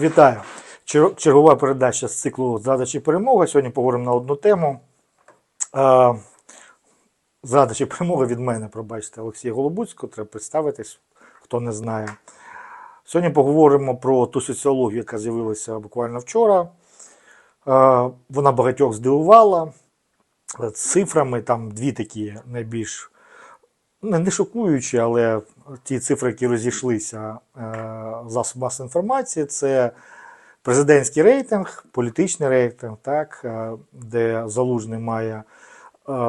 Вітаю! Чергова передача з циклу Задачі перемоги. Сьогодні поговоримо на одну тему. Е, Задачі перемоги від мене, пробачте, Олексія Голобуцького. Треба представитись, хто не знає. Сьогодні поговоримо про ту соціологію, яка з'явилася буквально вчора. Е, Вона багатьох здивувала. Е, Цифрами там дві такі найбільш не, шокуючі, але ті цифри, які розійшлися е, в засобах інформації, це президентський рейтинг, політичний рейтинг, так, е, де Залужний має е,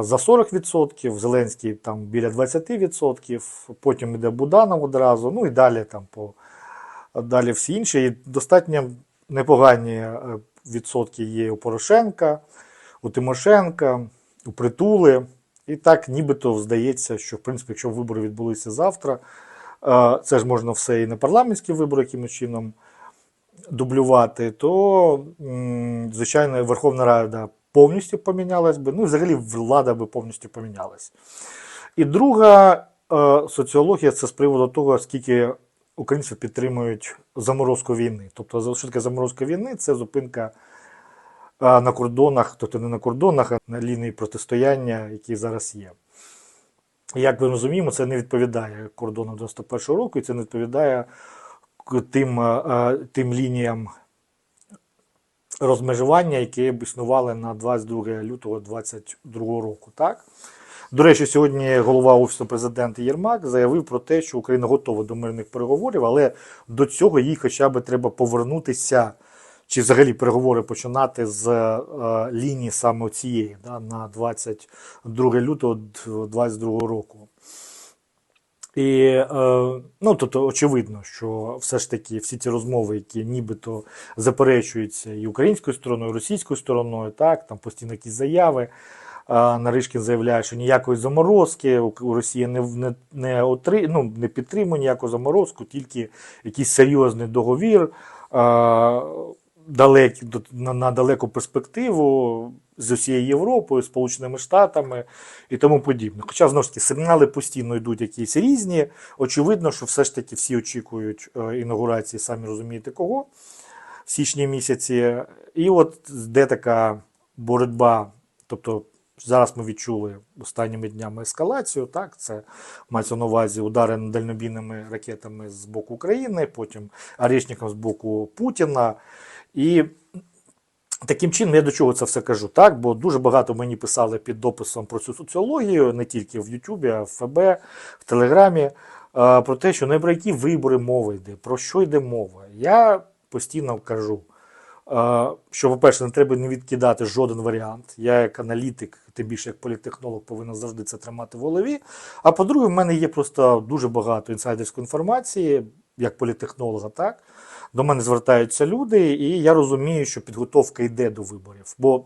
за 40%, Зеленський там біля 20%, потім йде Буданов одразу, ну і далі там по далі всі інші. І достатньо непогані відсотки є у Порошенка, у Тимошенка, у Притули. І так, нібито здається, що в принципі, якщо вибори відбулися завтра, е, це ж можна все і на парламентські вибори якимось чином дублювати, то, звичайно, Верховна Рада повністю помінялась би, ну і взагалі влада би повністю помінялась. І друга е, соціологія це з приводу того, скільки українців підтримують заморозку війни. Тобто, що таке заморозка війни це зупинка на кордонах, тобто не на кордонах, а на лінії протистояння, які зараз є. Як ми розуміємо, це не відповідає кордонам 91-го року, і це не відповідає тим, е, е, тим лініям розмежування, які б існували на 22 лютого 2022 року. Так? До речі, сьогодні голова Офісу президента Єрмак заявив про те, що Україна готова до мирних переговорів, але до цього їй хоча б треба повернутися, чи взагалі переговори починати з е, лінії саме цієї да, на 22 лютого 2022 року. І е, ну, тобто, очевидно, що все ж таки всі ці розмови, які нібито заперечуються і українською стороною, і російською стороною, так, там постійно якісь заяви. А, Наришкін заявляє, що ніякої заморозки у у Росії не, не, не, отри, ну, не підтримує ніяку заморозку, тільки якийсь серйозний договір до- на, на далеку перспективу з усією Європою, Сполученими Штатами і тому подібне. Хоча знову ж таки сигнали постійно йдуть якісь різні. Очевидно, що все ж таки всі очікують е, інаугурації, самі розумієте кого в січні місяці. І от де така боротьба, тобто. Зараз ми відчули останніми днями ескалацію. Так, це мається на увазі удари дальнобійними ракетами з боку України, потім Орешником з боку Путіна. І таким чином я до чого це все кажу, так? Бо дуже багато мені писали під дописом про цю соціологію, не тільки в Ютубі, а в ФБ, в Телеграмі, про те, що не про які вибори мова йде, про що йде мова. Я постійно кажу. Що, по-перше, не треба не відкидати жоден варіант. Я як аналітик, тим більше як політтехнолог, повинен завжди це тримати в голові. А по-друге, в мене є просто дуже багато інсайдерської інформації, як політтехнолога, так. До мене звертаються люди, і я розумію, що підготовка йде до виборів. Бо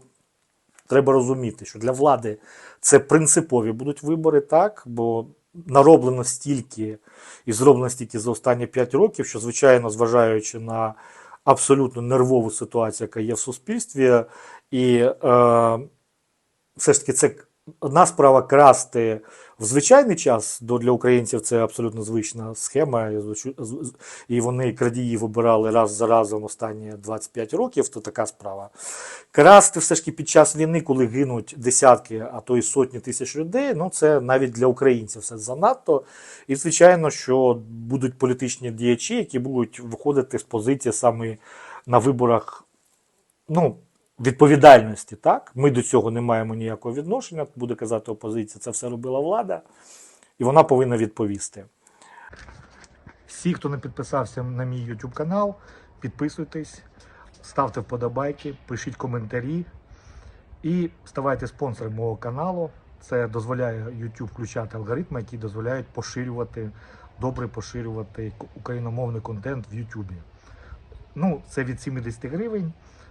треба розуміти, що для влади це принципові будуть вибори, так, бо нароблено стільки і зроблено стільки за останні 5 років, що, звичайно, зважаючи на абсолютно нервову ситуацію, яка є в суспільстві, і е, все ж таки це одна справа красти в звичайний час, до для українців це абсолютно звична схема, і вони крадіїв обирали раз за разом останні 25 років, то така справа. Красти все ж таки під час війни, коли гинуть десятки, а то й сотні тисяч людей, ну це навіть для українців все занадто. І звичайно, що будуть політичні діячі, які будуть виходити з позиції саме на виборах, ну, відповідальності, так? Ми до цього не маємо ніякого відношення, буде казати опозиція, це все робила влада, і вона повинна відповісти. Всі, хто не підписався на мій YouTube канал, підписуйтесь, ставте вподобайки, пишіть коментарі і ставайте спонсором мого каналу. Це дозволяє YouTube включати алгоритми, які дозволяють поширювати, добре поширювати україномовний контент в YouTube. Ну, це від 70 гривень.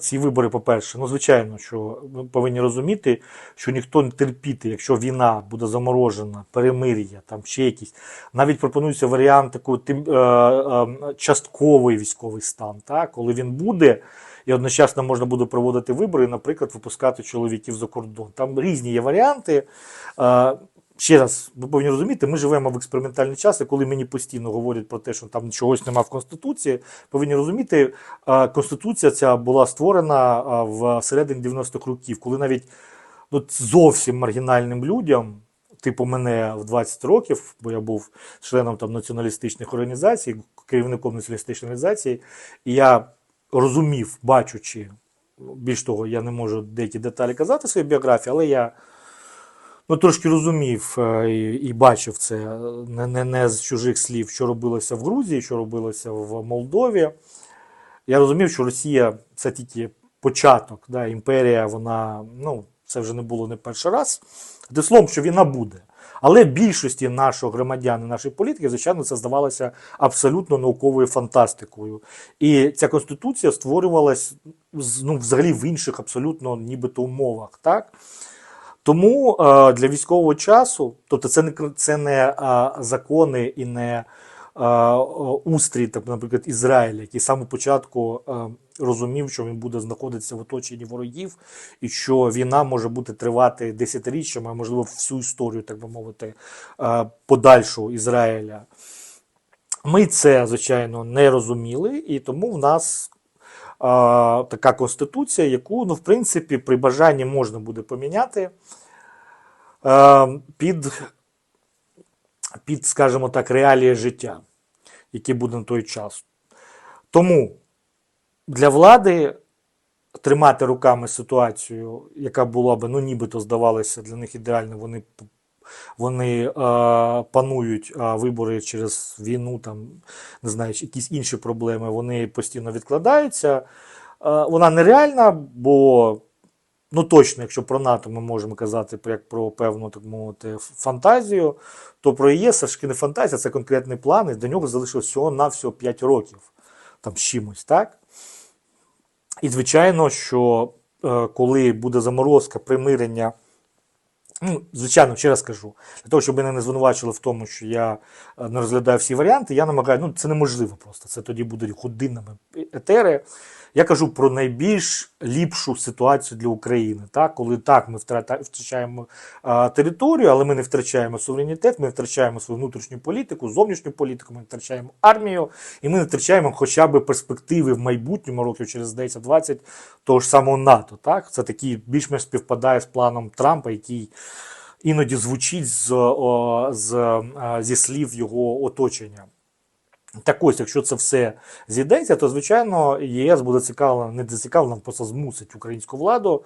ці вибори, по-перше, ну звичайно, що ми повинні розуміти, що ніхто не терпіти, якщо війна буде заморожена, перемир'я, там ще якісь. Навіть пропонується варіант такий тим, е, е, частковий військовий стан, так? коли він буде, і одночасно можна буде проводити вибори, наприклад, випускати чоловіків за кордон. Там різні є варіанти. Ще раз, ви повинні розуміти, ми живемо в експериментальний час, і коли мені постійно говорять про те, що там чогось немає в Конституції, повинні розуміти, е, Конституція ця була створена е, в середині 90-х років, коли навіть ну, зовсім маргінальним людям, типу мене в 20 років, бо я був членом там націоналістичних організацій, керівником націоналістичної організації, і я розумів, бачучи, більш того, я не можу деякі деталі казати в своїй біографії, але я ну, трошки розумів е, і, і бачив це е, не, не, не з чужих слів, що робилося в Грузії, що робилося в Молдові. Я розумів, що Росія це тільки початок, да, імперія, вона, ну, це вже не було не перший раз. Одним словом, що війна буде. Але більшості наших громадян і наших політиків, звичайно, це здавалося абсолютно науковою фантастикою. І ця конституція створювалась ну, взагалі в інших абсолютно нібито умовах. Так? Тому е, для військового часу, тобто це не це не е, закони і не е, устрій, так, наприклад, Ізраїля, який самого початку розумів, що він буде знаходитися в оточенні ворогів, і що війна може бути тривати десятиріччями, а можливо всю історію, так би мовити, подальшу Ізраїля. Ми це, звичайно, не розуміли, і тому в нас така конституція, яку, ну, в принципі, при бажанні можна буде поміняти під, під, скажімо так, реалії життя, які буде на той час. Тому для влади тримати руками ситуацію, яка була би, ну, нібито здавалося для них ідеально, вони вони е, панують е, вибори через війну, там не знаю, якісь інші проблеми, вони постійно відкладаються. Е, вона нереальна, бо ну точно, якщо про НАТО ми можемо казати як про певну так мовити фантазію, то про ЄС це ж не фантазія, це конкретний план, і до нього залишилось всього на всього 5 років, там з чимось, так? І звичайно, що е, коли буде заморозка, примирення. Ну, звичайно, ще раз кажу, для того, щоб мене не звинувачили в тому, що я е, не розглядаю всі варіанти, я намагаю, ну це неможливо просто. Це тоді будуть годинами етери. Я кажу про найбільш ліпшу ситуацію для України. Так? Коли так, ми втрачаємо а, територію, але ми не втрачаємо суверенітет, ми втрачаємо свою внутрішню політику, зовнішню політику, ми втрачаємо армію, і ми не втрачаємо хоча б перспективи в майбутньому років через 10-20 того ж самого НАТО. Так? Це такий більш-менш співпадає з планом Трампа, який іноді звучить з, з, зі слів його оточення. Так ось, якщо це все зійдеться, то звичайно ЄС буде цікавлено, не зацікавлено, просто змусить українську владу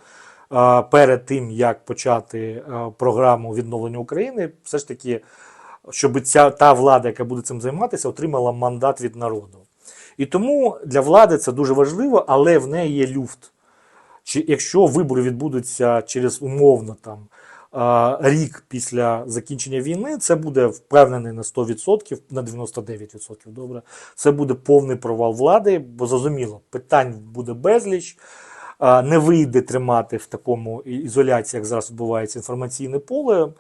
е, перед тим, як почати е, програму відновлення України, все ж таки, щоб ця та влада, яка буде цим займатися, отримала мандат від народу. І тому для влади це дуже важливо, але в неї є люфт. Чи якщо вибори відбудуться через умовно там рік після закінчення війни, це буде впевнений на 100%, на 99%, добре. Це буде повний провал влади, бо зрозуміло, питань буде безліч. Не вийде тримати в такому ізоляції, як зараз відбувається інформаційне поле.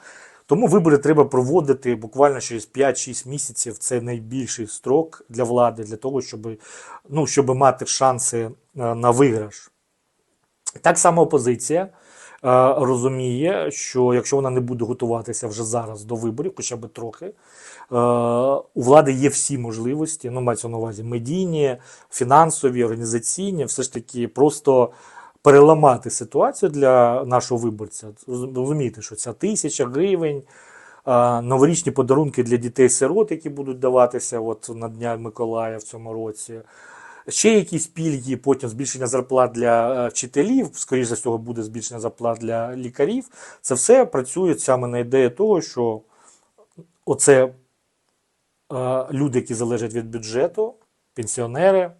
Тому вибори треба проводити буквально через 5-6 місяців. Це найбільший строк для влади, для того, щоб, ну, щоб мати шанси е, на виграш. Так само опозиція розуміє, що якщо вона не буде готуватися вже зараз до виборів, хоча б трохи, е, у влади є всі можливості, ну мається на увазі медійні, фінансові, організаційні, все ж таки просто переламати ситуацію для нашого виборця. Розумієте, що ця тисяча гривень. е, Новорічні подарунки для дітей-сирот, які будуть даватися от на Дня Миколая в цьому році. Ще якісь пільги, потім збільшення зарплат для е, вчителів, скоріш за всього, буде збільшення зарплат для лікарів. Це все працює саме на ідеї того, що оце е, люди, які залежать від бюджету, пенсіонери, е,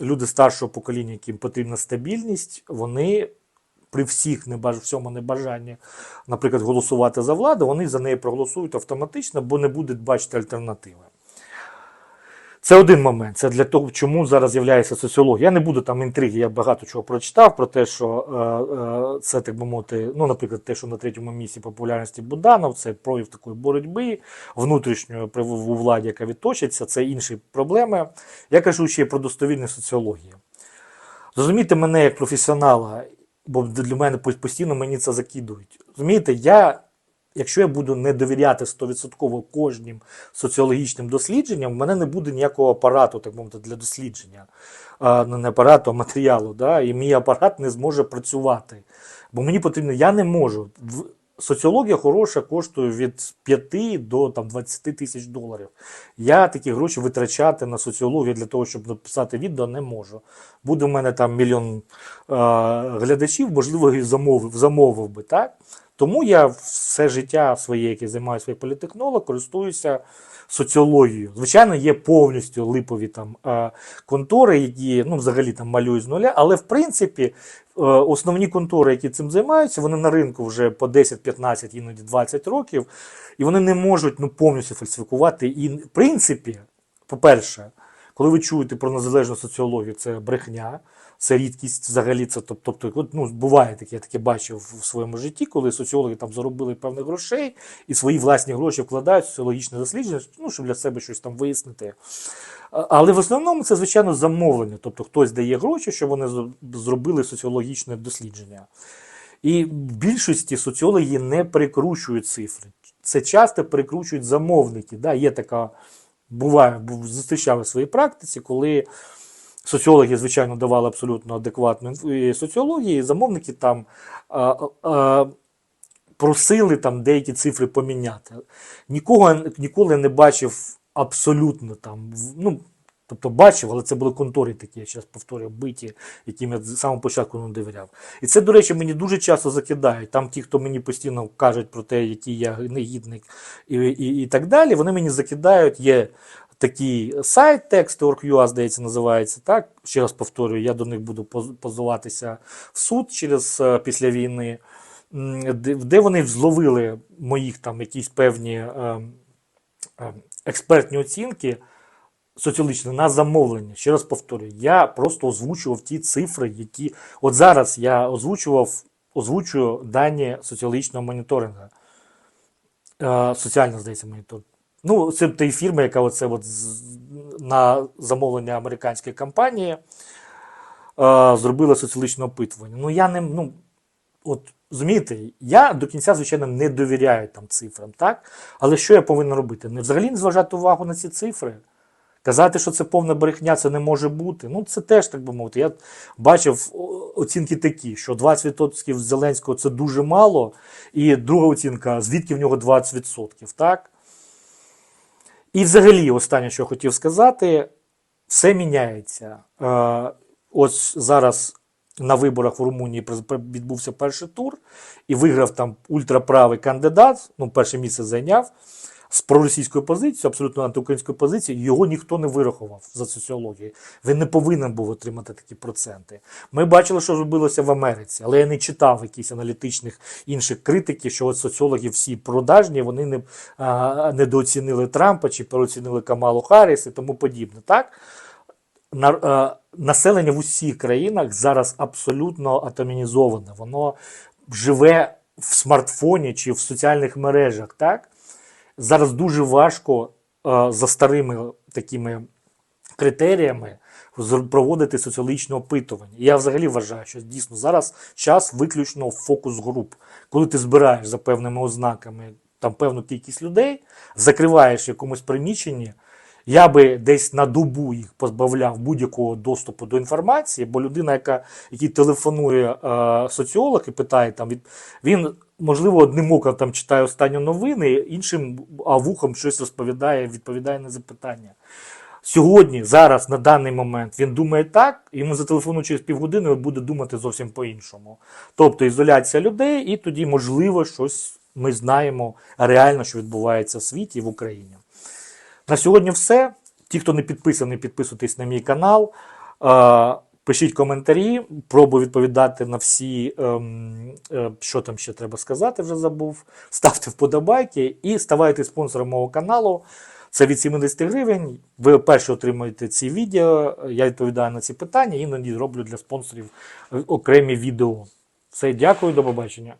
люди старшого покоління, яким потрібна стабільність, вони при всіх небаж... всьому небажанні, наприклад, голосувати за владу, вони за неї проголосують автоматично, бо не будуть бачити альтернативи. Це один момент. Це для того, чому зараз з'являється соціологія. Я не буду там інтриги, я багато чого прочитав про те, що е, е, це так би мовити, ну, наприклад, те, що на третьому місці популярності Буданов, це прояв такої боротьби внутрішньої у владі, яка відточиться, це інші проблеми. Я кажу ще про достовірну соціологію. Зрозумійте мене як професіонала, бо для мене постійно мені це закидують. Розумієте, я, якщо я буду не довіряти 100% кожним соціологічним дослідженням, в мене не буде ніякого апарату, так мовити, для дослідження. А, ну, не апарату, а матеріалу. Да? І мій апарат не зможе працювати. Бо мені потрібно, я не можу. Соціологія хороша коштує від 5 до там, 20 тисяч доларів. Я такі гроші витрачати на соціологію для того, щоб написати відео, не можу. Буде в мене там мільйон е, глядачів, можливо, і замовив, замовив би, так? Тому я все життя своє, яке займаюся як політехнолог, користуюся соціологією. Звичайно, є повністю липові там контори, які ну, взагалі там малюють з нуля, але в принципі е, основні контори, які цим займаються, вони на ринку вже по 10, 15, іноді 20 років, і вони не можуть ну, повністю фальсифікувати. І в принципі, по-перше, коли ви чуєте про незалежну соціологію, це брехня, це рідкість взагалі. Це тобто, ну, буває таке, я таке бачив в своєму житті, коли соціологи там заробили певних грошей і свої власні гроші вкладають в соціологічне дослідження, ну, щоб для себе щось там вияснити. Але в основному це, звичайно, замовлення. Тобто хтось дає гроші, щоб вони зробили соціологічне дослідження. І в більшості соціологи не перекручують цифри. Це часто перекручують замовники. Да, є така, буває, зустрічали в своїй практиці, коли соціологи, звичайно, давали абсолютно адекватну і замовники там а, а, просили там деякі цифри поміняти. Нікого ніколи не бачив абсолютно там. Ну, тобто бачив, але це були контори такі, я зараз повторюю, биті, яким я з самого початку не довіряв. І це, до речі, мені дуже часто закидають. Там ті, хто мені постійно кажуть про те, який я негідник і, і, і так далі, вони мені закидають. Є такий сайт Text.org.ua, здається, називається. Так, ще раз повторюю, я до них буду позиватися в суд через е, після війни, де, вони зловили моїх там якісь певні е, е, експертні оцінки соціологічні на замовлення. Ще раз повторюю, я просто озвучував ті цифри, які от зараз я озвучував, озвучую дані соціологічного моніторингу. Соціально, здається, моніторинг. Ну, це та фірма, яка оце от на замовлення американської компанії е, зробила соціологічне опитування. Ну, я не. Ну, от розумієте, я до кінця, звичайно, не довіряю там цифрам, так? Але що я повинен робити? Не взагалі не зважати увагу на ці цифри. Казати, що це повна брехня, це не може бути. Ну, це теж так би мовити. Я бачив оцінки такі, що 20% Зеленського це дуже мало, і друга оцінка, звідки в нього 20%, так? І взагалі, останнє, що хотів сказати, все міняється. Е, ось зараз на виборах в Румунії відбувся перший тур, і виграв там ультраправий кандидат, ну, перше місце зайняв з проросійською позицією, абсолютно антиукраїнською позицією, його ніхто не вирахував за соціологію. Він не повинен був отримати такі проценти. Ми бачили, що робилося в Америці, але я не читав якісь аналітичних інших критиків, що от соціологи всі продажні, вони не а, недооцінили Трампа чи переоцінили Камалу Харріс і тому подібне. Так? на, е, населення в усіх країнах зараз абсолютно атомінізоване. Воно живе в смартфоні чи в соціальних мережах. Так? Зараз дуже важко е, за старими такими критеріями проводити соціологічне опитування. Я взагалі вважаю, що дійсно зараз час виключно фокус груп. Коли ти збираєш за певними ознаками там певну кількість людей, закриваєш в якомусь приміщенні. Я би десь на добу їх позбавляв будь-якого доступу до інформації, бо людина, яка який телефонує е, соціолог і питає там він, можливо, одним оком там читає останні новини, іншим а вухом щось розповідає, відповідає на запитання. Сьогодні, зараз, на даний момент, він думає так, йому зателефонують через півгодини, буде думати зовсім по-іншому. Тобто ізоляція людей, і тоді, можливо, щось ми знаємо реально, що відбувається в світі і в Україні. На сьогодні все. Ті, хто не підписаний, підписуйтесь на мій канал. Пишіть коментарі, пробую відповідати на всі, ем, е, що там ще треба сказати, вже забув. Ставте вподобайки і ставайте спонсором мого каналу. Це від 70 гривень. Ви перші отримаєте ці відео. Я відповідаю на ці питання, іноді роблю для спонсорів е, окремі відео. Все, дякую, до побачення.